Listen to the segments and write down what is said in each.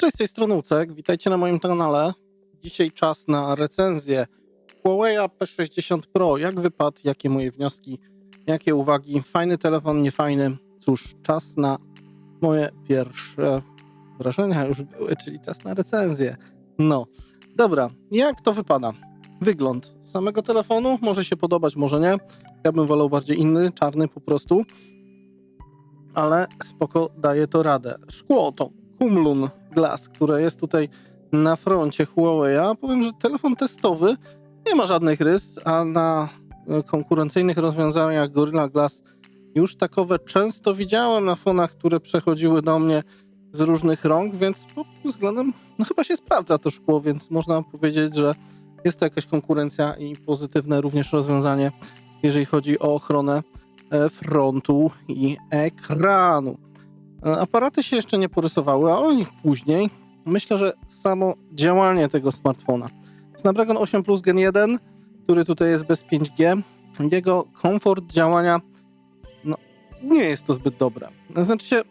Cześć, z tej strony Ucek, witajcie na moim kanale. Dzisiaj czas na recenzję Huawei P60 Pro. Jak wypadł, jakie moje wnioski, jakie uwagi, fajny telefon, niefajny. Cóż, czas na moje pierwsze wrażenia już były, czyli czas na recenzję. No, dobra, jak to wypada? Wygląd samego telefonu może się podobać, może nie. Ja bym wolał bardziej inny, czarny po prostu. Ale spoko daje to radę. Szkło to Kumlun Glass, które jest tutaj na froncie Huawei'a. Powiem, że telefon testowy nie ma żadnych rys, a na e, konkurencyjnych rozwiązaniach Gorilla Glass już takowe często widziałem na fonach, które przechodziły do mnie z różnych rąk, więc pod tym względem no chyba się sprawdza to szkło, więc można powiedzieć, że jest to jakaś konkurencja i pozytywne również rozwiązanie, jeżeli chodzi o ochronę e, frontu i ekranu. E, Aparaty się jeszcze nie porysowały, a o nich później. Myślę, że samo działanie tego smartfona. Snapdragon 8 Plus Gen 1, który tutaj jest bez 5G, jego komfort działania no, nie jest to zbyt dobre. Znaczy się,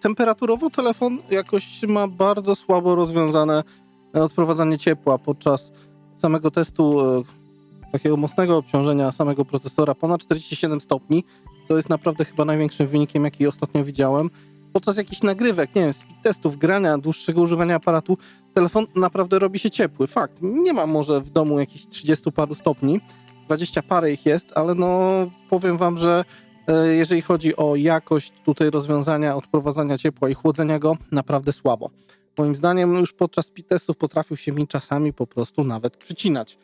temperaturowo telefon jakoś ma bardzo słabo rozwiązane odprowadzanie ciepła podczas samego testu e, takiego mocnego obciążenia samego procesora ponad 47 stopni. To jest naprawdę chyba największym wynikiem, jaki ostatnio widziałem. Podczas jakichś nagrywek, nie wiem, testów, grania, dłuższego używania aparatu, telefon naprawdę robi się ciepły. Fakt, nie ma może w domu jakichś 30 paru stopni, 20 parę ich jest, ale no powiem wam, że e, jeżeli chodzi o jakość tutaj rozwiązania odprowadzania ciepła i chłodzenia go, naprawdę słabo. Moim zdaniem już podczas testów potrafił się mi czasami po prostu nawet przycinać,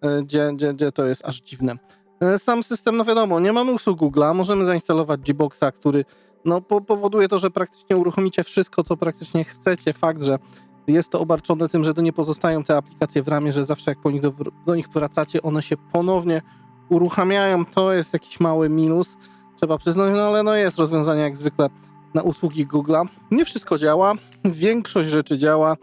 e, gdzie, gdzie, gdzie to jest aż dziwne. E, Sam system, no wiadomo, nie mamy usług Google'a, możemy zainstalować G-Boxa, który no, po, powoduje to, że praktycznie uruchomicie wszystko, co praktycznie chcecie. Fakt, że jest to obarczone tym, że to nie pozostają te aplikacje w ramie, że zawsze jak po nich do, do nich wracacie, one się ponownie uruchamiają. To jest jakiś mały minus, trzeba przyznać, no ale no jest rozwiązanie jak zwykle na usługi Google'a. Nie wszystko działa, większość rzeczy działa.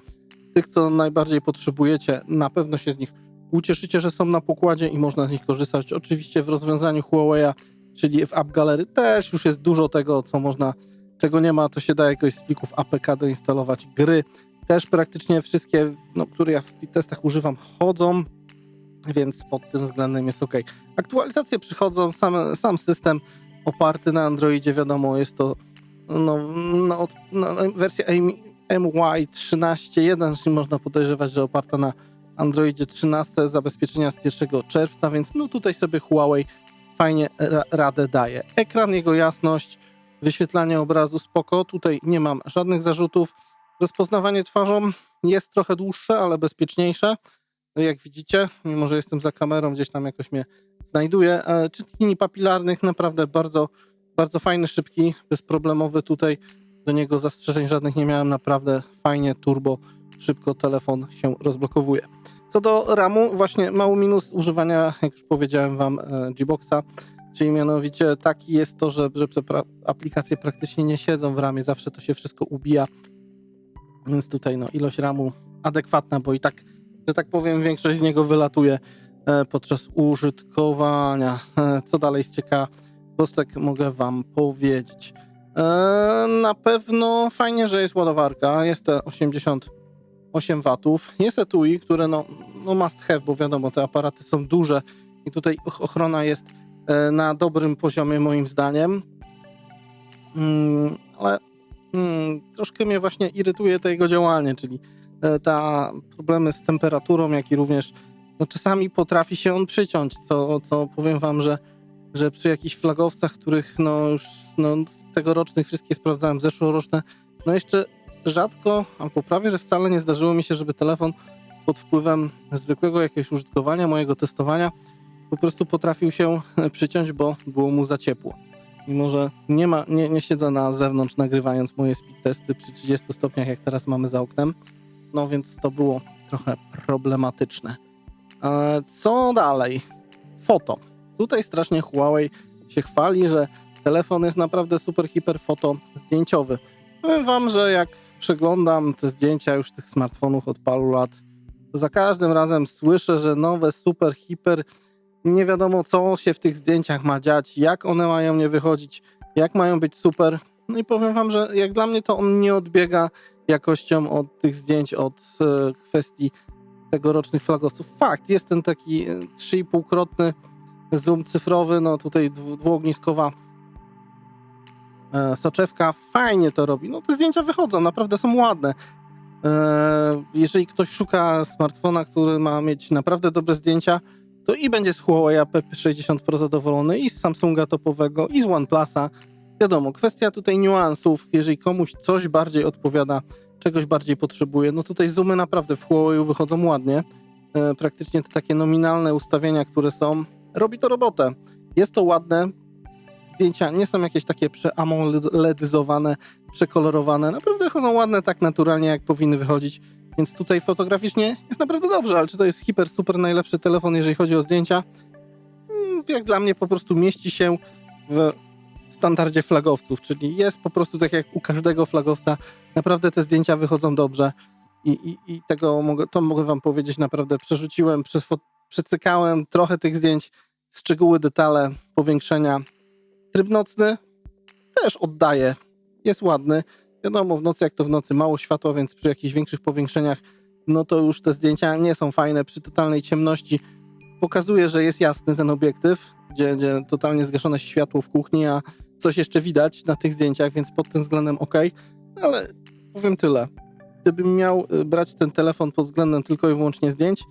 Tych, co najbardziej potrzebujecie, na pewno się z nich ucieszycie, że są na pokładzie i można z nich korzystać. Oczywiście w rozwiązaniu Huawei'a, czyli w App Gallery też już jest dużo tego, co można, czego nie ma, to się da jakoś z plików APK doinstalować. Gry też praktycznie wszystkie, no, które ja w testach używam, chodzą, więc pod tym względem jest ok. Aktualizacje przychodzą, sam, sam system oparty na Androidzie, wiadomo, jest to no, no, no, wersja MY 13.1, czyli można podejrzewać, że oparta na Androidzie 13 zabezpieczenia z 1 czerwca, więc no tutaj sobie Huawei fajnie ra radę daje. Ekran, jego jasność, wyświetlanie obrazu spoko, tutaj nie mam żadnych zarzutów. Rozpoznawanie twarzą jest trochę dłuższe, ale bezpieczniejsze. No jak widzicie, mimo że jestem za kamerą, gdzieś tam jakoś mnie znajduje. Czytnik linii papilarnych naprawdę bardzo, bardzo fajny, szybki, bezproblemowy. Tutaj do niego zastrzeżeń żadnych nie miałem. Naprawdę fajnie, turbo, szybko telefon się rozblokowuje. Co do RAMu, właśnie mały minus używania, jak już powiedziałem wam, e, G-Boxa, czyli mianowicie taki jest to, że, że te pra- aplikacje praktycznie nie siedzą w ramie, zawsze to się wszystko ubija, więc tutaj no, ilość RAMu adekwatna, bo i tak, że tak powiem, większość z niego wylatuje e, podczas użytkowania. E, Co dalej z ciekawostek mogę wam powiedzieć? Na pewno fajnie, że jest ładowarka, jest te 88 watów. Jest etui, które no, no must have, bo wiadomo, te aparaty są duże i tutaj och- ochrona jest e, na dobrym poziomie moim zdaniem. Mm, ale mm, troszkę mnie właśnie irytuje to jego działanie, czyli e, ta problemy z temperaturą, jak i również no, czasami potrafi się on przyciąć, co, co powiem wam, że, że przy jakichś flagowcach, których no już no, tegorocznych wszystkie sprawdzałem, zeszłoroczne, no jeszcze rzadko, albo prawie, że wcale nie zdarzyło mi się, żeby telefon pod wpływem zwykłego jakiegoś użytkowania, mojego testowania, po prostu potrafił się przyciąć, bo było mu za ciepło. Mimo, że nie, ma, nie, nie siedzę na zewnątrz nagrywając moje speed testy przy 30 stopniach, jak teraz mamy za oknem, no więc to było trochę problematyczne. E, Co dalej? Foto. Tutaj strasznie Huawei się chwali, że telefon jest naprawdę super, hiper foto zdjęciowy. Powiem wam, że jak przeglądam te zdjęcia już tych smartfonów od paru lat, to za każdym razem słyszę, że nowe, super, hiper, nie wiadomo co się w tych zdjęciach ma dziać, jak one mają nie wychodzić, jak mają być super. No i powiem wam, że jak dla mnie to on nie odbiega jakością od tych zdjęć, od e, kwestii tegorocznych flagowców. Fakt, jest ten taki e, 3,5-krotny zoom cyfrowy, no tutaj dwu- dwuogniskowa e, soczewka fajnie to robi. No te zdjęcia wychodzą, naprawdę są ładne. E, jeżeli ktoś szuka smartfona, który ma mieć naprawdę dobre zdjęcia, to i będzie z Huawei P60 Pro zadowolony, i z Samsunga topowego, i z OnePlusa. Wiadomo, kwestia tutaj niuansów. Jeżeli komuś coś bardziej odpowiada, czegoś bardziej potrzebuje, no tutaj zoomy naprawdę w Huawei wychodzą ładnie. E, praktycznie te takie nominalne ustawienia, które są, robi to robotę. Jest to ładne. Zdjęcia nie są jakieś takie przeamoledyzowane, przekolorowane. Naprawdę chodzą ładne, tak naturalnie, jak powinny wychodzić. Więc tutaj fotograficznie jest naprawdę dobrze, ale czy to jest hiper, super najlepszy telefon, jeżeli chodzi o zdjęcia? Mm, Jak dla mnie po prostu mieści się w standardzie flagowców, czyli jest po prostu tak jak u każdego flagowca. Naprawdę te zdjęcia wychodzą dobrze i, i, i tego mogę, to mogę wam powiedzieć naprawdę. Przerzuciłem, przecykałem trochę tych zdjęć, szczegóły, detale, powiększenia. Tryb nocny też oddaje, jest ładny. Wiadomo, w nocy jak to w nocy, mało światła, więc przy jakichś większych powiększeniach, no to już te zdjęcia nie są fajne. Przy totalnej ciemności pokazuje, że jest jasny ten obiektyw, gdzie, gdzie totalnie zgaszone światło w kuchni, a coś jeszcze widać na tych zdjęciach, więc pod tym względem ok. Ale powiem tyle. Gdybym miał y, brać ten telefon pod względem tylko i wyłącznie zdjęć,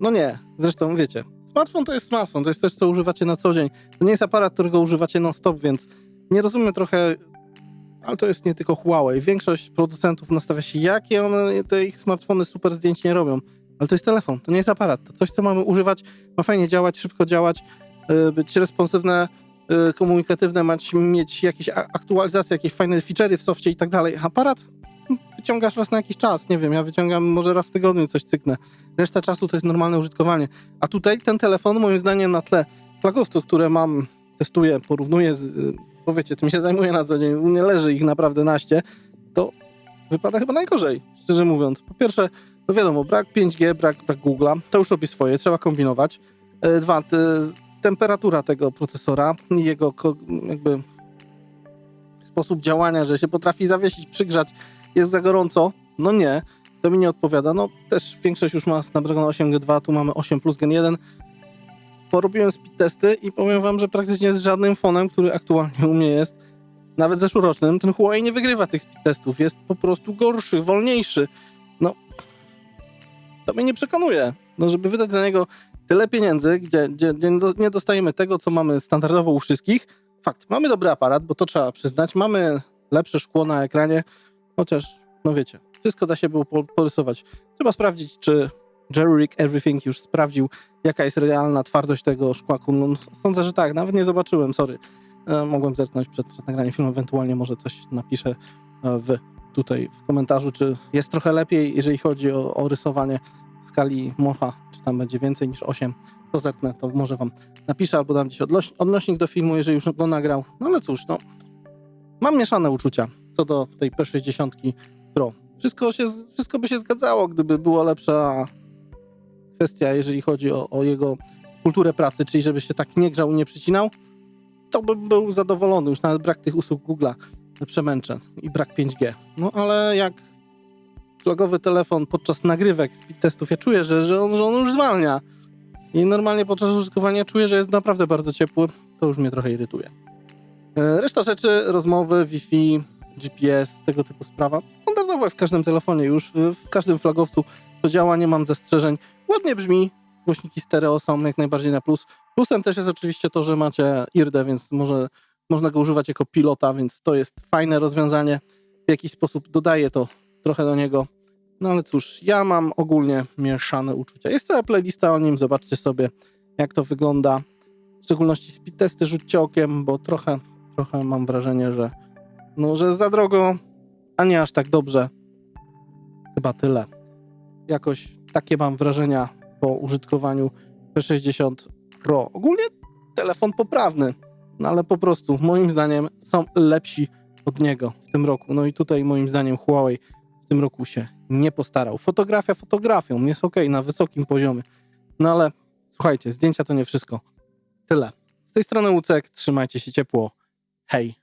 no nie. Zresztą wiecie, smartfon to jest smartfon, to jest coś, co używacie na co dzień. To nie jest aparat, którego używacie non-stop, więc nie rozumiem trochę ale to jest nie tylko Huawei. Większość producentów nastawia się, jakie one, te ich smartfony super zdjęć nie robią. Ale to jest telefon, to nie jest aparat. To coś, co mamy używać, ma fajnie działać, szybko działać, yy, być responsywne, yy, komunikatywne, mieć jakieś aktualizacje, jakieś fajne feature'y w softie i tak dalej. Aparat wyciągasz raz na jakiś czas, nie wiem, ja wyciągam może raz w tygodniu coś cyknę. Reszta czasu to jest normalne użytkowanie. A tutaj ten telefon, moim zdaniem, na tle flagowców, które mam, testuję, porównuję z, bo wiecie, tym się zajmuję na co dzień, u mnie leży ich naprawdę naście, to wypada chyba najgorzej, szczerze mówiąc. Po pierwsze, no wiadomo, brak 5G, brak, brak Google'a, to już robi swoje, trzeba kombinować. E, Dwa, te, temperatura tego procesora jego jakby sposób działania, że się potrafi zawiesić, przygrzać, jest za gorąco, no nie, to mi nie odpowiada. No też większość już ma Snapdragon 8G2, tu mamy 8 plus Gen 1, porobiłem speed testy i powiem wam, że praktycznie z żadnym fonem, który aktualnie u mnie jest, nawet zeszłorocznym, ten Huawei nie wygrywa tych speed testów. Jest po prostu gorszy, wolniejszy. No, to mnie nie przekonuje. No, żeby wydać za niego tyle pieniędzy, gdzie, gdzie, gdzie nie do- nie dostajemy tego, co mamy standardowo u wszystkich. Fakt, mamy dobry aparat, bo to trzeba przyznać. Mamy lepsze szkło na ekranie, chociaż, no wiecie, wszystko da się było po- porysować. Trzeba sprawdzić, czy Jerry Rick Everything już sprawdził, jaka jest realna twardość tego szkła Kunlun. Sądzę, że tak, nawet nie zobaczyłem, sorry. E, mogłem zerknąć przed, przed nagraniem filmu, ewentualnie może coś napiszę e, w, tutaj w komentarzu, czy jest trochę lepiej, jeżeli chodzi o, o rysowanie w skali MOFA, czy tam będzie więcej niż 8, to zerknę, to może wam napiszę, albo dam gdzieś odnoś, odnośnik do filmu, jeżeli już go nagrał. No ale cóż, no, mam mieszane uczucia co do tej P60 Pro. Wszystko, się, wszystko by się zgadzało, gdyby była lepsza kwestia, jeżeli chodzi o, o jego kulturę pracy, czyli żeby się tak nie grzał, nie przycinał, to bym był zadowolony. Już nawet brak tych usług Google'a przemęczę i brak 5G. No ale jak flagowy telefon podczas nagrywek speed testów, ja czuję, że, że, on, że on już zwalnia. I normalnie podczas użytkowania czuję, że jest naprawdę bardzo ciepły. To już mnie trochę irytuje. E, Reszta rzeczy, rozmowy, Wi-Fi, GPS, tego typu sprawa. Standardowo w każdym telefonie, już w każdym flagowcu to działa, nie mam zastrzeżeń. Ładnie brzmi, głośniki stereo są jak najbardziej na plus. Plusem też jest oczywiście to, że macie IRDE, więc może, można go używać jako pilota, więc to jest fajne rozwiązanie. W jakiś sposób dodaje to trochę do niego. No ale cóż, ja mam ogólnie mieszane uczucia. Jest cała playlista o nim, zobaczcie sobie jak to wygląda. W szczególności speed testy rzućcie okiem, bo trochę, trochę mam wrażenie, że no, że za drogo, a nie aż tak dobrze. Chyba tyle. Jakoś takie mam wrażenia po użytkowaniu P60 Pro. Ogólnie telefon poprawny, no ale po prostu moim zdaniem są lepsi od niego w tym roku. No i tutaj moim zdaniem Huawei w tym roku się nie postarał. Fotografia fotografią, jest ok na wysokim poziomie. No ale słuchajcie, zdjęcia to nie wszystko. Tyle. Z tej strony Łucek, trzymajcie się ciepło. Hej.